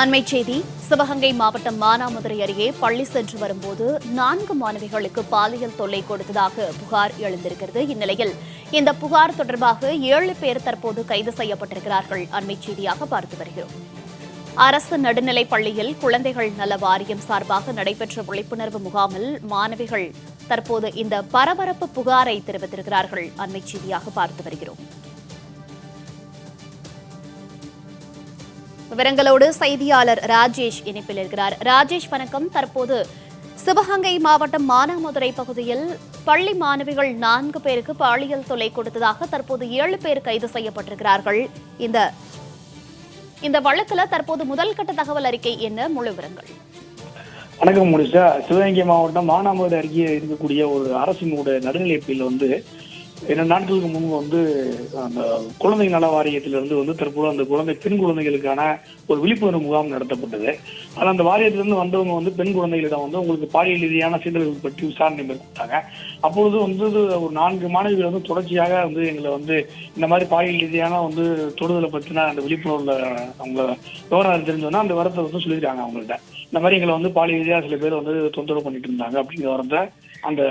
அண்மை செய்தி சிவகங்கை மாவட்டம் மானாமதுரை அருகே பள்ளி சென்று வரும்போது நான்கு மாணவிகளுக்கு பாலியல் தொல்லை கொடுத்ததாக புகார் எழுந்திருக்கிறது. இந்நிலையில் இந்த புகார் தொடர்பாக ஏழு பேர் தற்போது கைது செய்யப்பட்டிருக்கிறார்கள். அண்மை செய்தியாக பார்த்து வருகிறோம். அரசு நடுநிலைப் பள்ளியில் குழந்தைகள் நல வாரியம் சார்பாக நடைபெற்ற விழிப்புணர்வு முகாமில் மாணவிகள் தற்போது இந்த பரபரப்பு புகாரை தெரிவித்திருக்கிறார்கள். அண்மை செய்தியாக பார்த்து வருகிறோம். விவரங்களோடு செய்தியாளர் ராஜேஷ் இணைப்பில் இருக்கிறார். ராஜேஷ் வணக்கம். தற்போது சிவகங்கை மாவட்டம் மானாமதுரை பகுதியில் பள்ளி மாணவிகள் நான்கு பேருக்கு பாலியல் தொலை கொடுத்ததாக தற்போது ஏழு பேர் கைது செய்யப்பட்டிருக்கிறார்கள். இந்த இந்த வழக்குல தற்போது முதல் கட்ட தகவல் அறிக்கை என்ன? முழு விவரங்கள். வணக்கம் முடிச்சா சிவகங்கை மாவட்டம் மானாமதுரை அருகே இருக்கக்கூடிய ஒரு அரசினோட நடுநிலைப்பள்ளியில் வந்து இரண்டு நாட்களுக்கு முன்பு வந்து அந்த குழந்தை நல வாரியத்திலிருந்து வந்து தற்போது அந்த குழந்தை பெண் குழந்தைகளுக்கான ஒரு விழிப்புணர்வு முகாம் நடத்தப்பட்டது. ஆனால் அந்த வாரியத்திலிருந்து வந்தவங்க வந்து பெண் குழந்தைகளிடம் வந்து உங்களுக்கு பாலியல் ரீதியான சீண்டல்கள் பற்றி விசாரணை மேற்கொண்டாங்க. அப்பொழுது வந்து ஒரு நான்கு மாணவிகள் வந்து தொடர்ச்சியாக வந்து எங்களை வந்து இந்த மாதிரி பாலியல் ரீதியான வந்து தொடுதலை பற்றின அந்த விழிப்புணர்வுல அவங்க விவரம் தெரிஞ்சோன்னா அந்த வரத்தை வந்து சொல்லியிருக்காங்க அவங்கள்ட்ட. இந்த மாதிரி எங்களை வந்து பாலியல் ரீதியாக சில பேர் வந்து தொந்தரவு பண்ணிட்டு இருந்தாங்க அப்படிங்கிற வரத்தை அந்த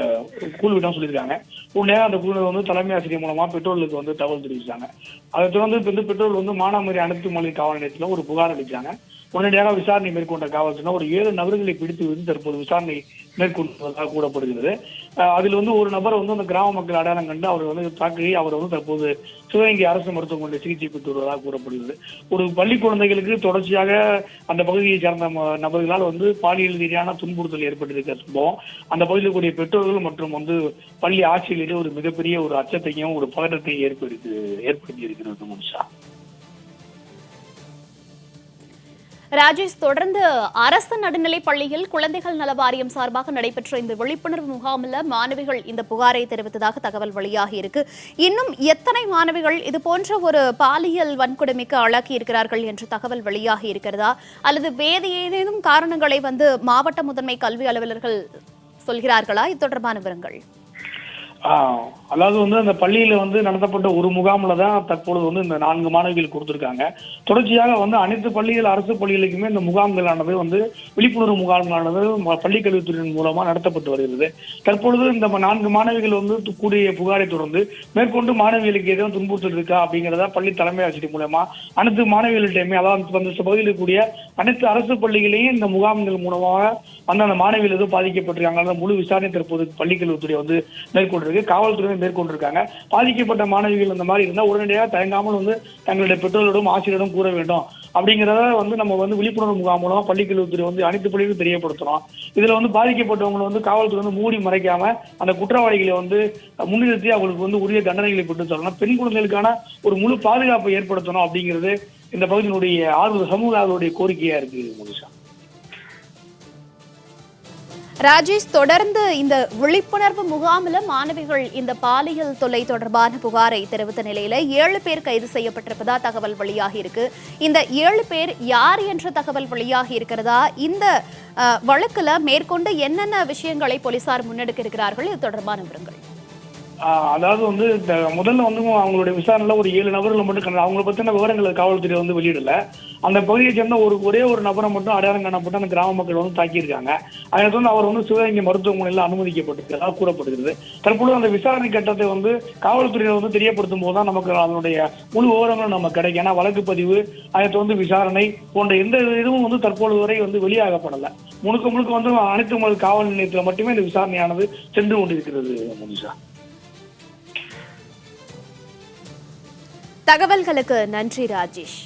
குழுவிடம் சொல்லியிருக்காங்க. உடனே அந்த குழு வந்து தலைமை ஆசிரியர் மூலமா பெட்ரோலுக்கு வந்து தகவல் தெரிவிச்சாங்க. அதை தொடர்ந்து இப்போ வந்து பெட்ரோல் வந்து மானாமரி அனைத்து மொழி காவல் நிலையத்தில் ஒரு புகார் அளிச்சாங்க. உடனடியாக விசாரணை மேற்கொண்ட காவல்துறையினர் ஒரு ஏழு நபர்களை பிடித்து வந்து தற்போது விசாரணை மேற்கொள்வதாக கூறப்படுகிறது. அதில் வந்து ஒரு நபர் வந்து அந்த கிராம மக்கள் அடையாளம் கண்டு அவர் வந்து தாக்கி அவர் வந்து தற்போது சிவகங்கை அரசு மருத்துவமனையில் சிகிச்சை பெற்று வருவதாக கூறப்படுகிறது. ஒரு பள்ளி குழந்தைகளுக்கு தொடர்ச்சியாக அந்த பகுதியை சேர்ந்த நபர்களால் வந்து பாலியல் ரீதியான துன்புறுத்தல் ஏற்பட்டிருக்கிற சம்பவம். அந்த பகுதியில் கூடிய பெற்றோர்கள் மற்றும் வந்து பள்ளி ஆட்சியரிடையே ஒரு மிகப்பெரிய ஒரு அச்சத்தையும் ஒரு பதட்டத்தையும் ஏற்படுத்தி ஏற்படுத்தி இருக்கிறது முனிஷா. ராஜேஷ் தொடர்ந்து அரசு நடுநிலைப் பள்ளியில் குழந்தைகள் நல வாரியம் சார்பாக நடைபெற்ற இந்த விழிப்புணர்வு முகாமில் மாணவிகள் இந்த புகாரை தெரிவித்ததாக தகவல் வெளியாகி இருக்கு. இன்னும் எத்தனை மாணவிகள் இது போன்ற ஒரு பாலியல் வன்கொடுமைக்கு ஆளாக்கி இருக்கிறார்கள் என்ற தகவல் வெளியாகி இருக்கிறதா? அல்லது வேறு ஏதேனும் காரணங்களை வந்து மாவட்ட முதன்மை கல்வி அலுவலர்கள் சொல்கிறார்களா? இது தொடர்பான விவரங்கள். அதாவது வந்து அந்த பள்ளியில வந்து நடத்தப்பட்ட ஒரு முகாமில் தான் தற்பொழுது வந்து இந்த நான்கு மாணவிகள் கொடுத்துருக்காங்க. தொடர்ச்சியாக வந்து அனைத்து பள்ளிகள் அரசு பள்ளிகளுக்குமே இந்த முகாம்களானது வந்து விழிப்புணர்வு முகாம்களானது பள்ளிக்கல்வித்துறையின் மூலமாக மூலமா நடத்தப்பட்டு வருகிறது. தற்பொழுது இந்த நான்கு மாணவிகள் வந்து கூடிய புகாரை தொடர்ந்து மேற்கொண்டு மாணவிகளுக்கு எதுவும் துன்புறுத்தல் இருக்கா அப்படிங்கிறத பள்ளி தலைமை ஆசிரியர் மூலமா அனைத்து மாணவிகள்கிட்டயுமே அதாவது அந்த பகுதியில் இருக்கக்கூடிய அனைத்து அரசு பள்ளிகளையும் இந்த முகாம்கள் மூலமாக வந்து அந்த மாணவிகள் எதுவும் பாதிக்கப்பட்டிருக்காங்க முழு விசாரணை தற்போது பள்ளிக்கல்வித்துறை வந்து மேற்கொண்டு மேற்கொண்டிருக்கு காவல்துறையினர் மேற்கொண்டிருக்காங்க. பாதிக்கப்பட்ட மாணவிகள் இந்த மாதிரி இருந்தால் உடனடியாக தயங்காமல் வந்து தங்களுடைய பெற்றோரிடம் ஆசிரியரிடம் கூற வேண்டும். அப்படிங்கிறத வந்து நம்ம வந்து விழிப்புணர்வு முகாம் மூலமாக பள்ளிக்கல்வித்துறை வந்து அனைத்து பள்ளிகளும் தெரியப்படுத்துறோம். இதில் வந்து பாதிக்கப்பட்டவங்களை வந்து காவல்துறை வந்து மூடி மறைக்காம அந்த குற்றவாளிகளை வந்து முன்னிறுத்தி அவங்களுக்கு வந்து உரிய தண்டனைகளை பெற்று சொல்லணும் பெண் குழந்தைகளுக்கான ஒரு முழு பாதுகாப்பை ஏற்படுத்தணும் அப்படிங்கிறது இந்த பகுதியினுடைய ஆர்வ சமூக ஆர்வலுடைய கோரிக்கையாக இருக்கு முனிஷா. ராஜேஷ் தொடர்ந்து இந்த விழிப்புணர்வு முகாமில் மாணவிகள் இந்த பாலியல் தொல்லை தொடர்பான புகாரை தெரிவித்த நிலையில ஏழு பேர் கைது செய்யப்பட்டிருப்பதா தகவல் வெளியாகி இருக்கு. இந்த ஏழு பேர் யார் என்ற தகவல் வெளியாகி இருக்கிறதா? இந்த வழக்குல மேற்கொண்டு என்னென்ன விஷயங்களை போலீசார் முன்னெடுக்க இருக்கிறார்கள்? இது தொடர்பான விவரங்கள். அதாவது வந்து இந்த முதல்ல வந்து அவங்களுடைய விசாரணையில் ஒரு ஏழு நபர்களை மட்டும் கண்டு அவங்களை பற்றின விவரங்களை காவல்துறை வந்து வெளியிடல. அந்த பகுதியை சேர்ந்த ஒரு ஒரே ஒரு நபரை மட்டும் அடையாளம் காணப்பட்டு அந்த கிராம மக்கள் வந்து தாக்கியிருக்காங்க. அதை வந்து அவர் வந்து சிவகங்கை மருத்துவமனையில் அனுமதிக்கப்பட்டிருக்கிறதா கூறப்படுகிறது தற்பொழுது அந்த விசாரணை கட்டத்தை வந்து காவல்துறையினர் வந்து தெரியப்படுத்தும் போது தான் நமக்கு அதனுடைய முழு விவரங்களும் நமக்கு கிடைக்கும். ஏன்னா வழக்கு பதிவு அதை வந்து விசாரணை போன்ற எந்த இதுவும் வந்து தற்பொழுது வரை வந்து வெளியாகப்படலை. முழுக்க முழுக்க வந்து அனைத்து காவல் நிலையத்தில் மட்டுமே இந்த விசாரணையானது சென்று கொண்டிருக்கிறது மனுஷா. தகவல்களுக்கு நன்றி ராஜேஷ்.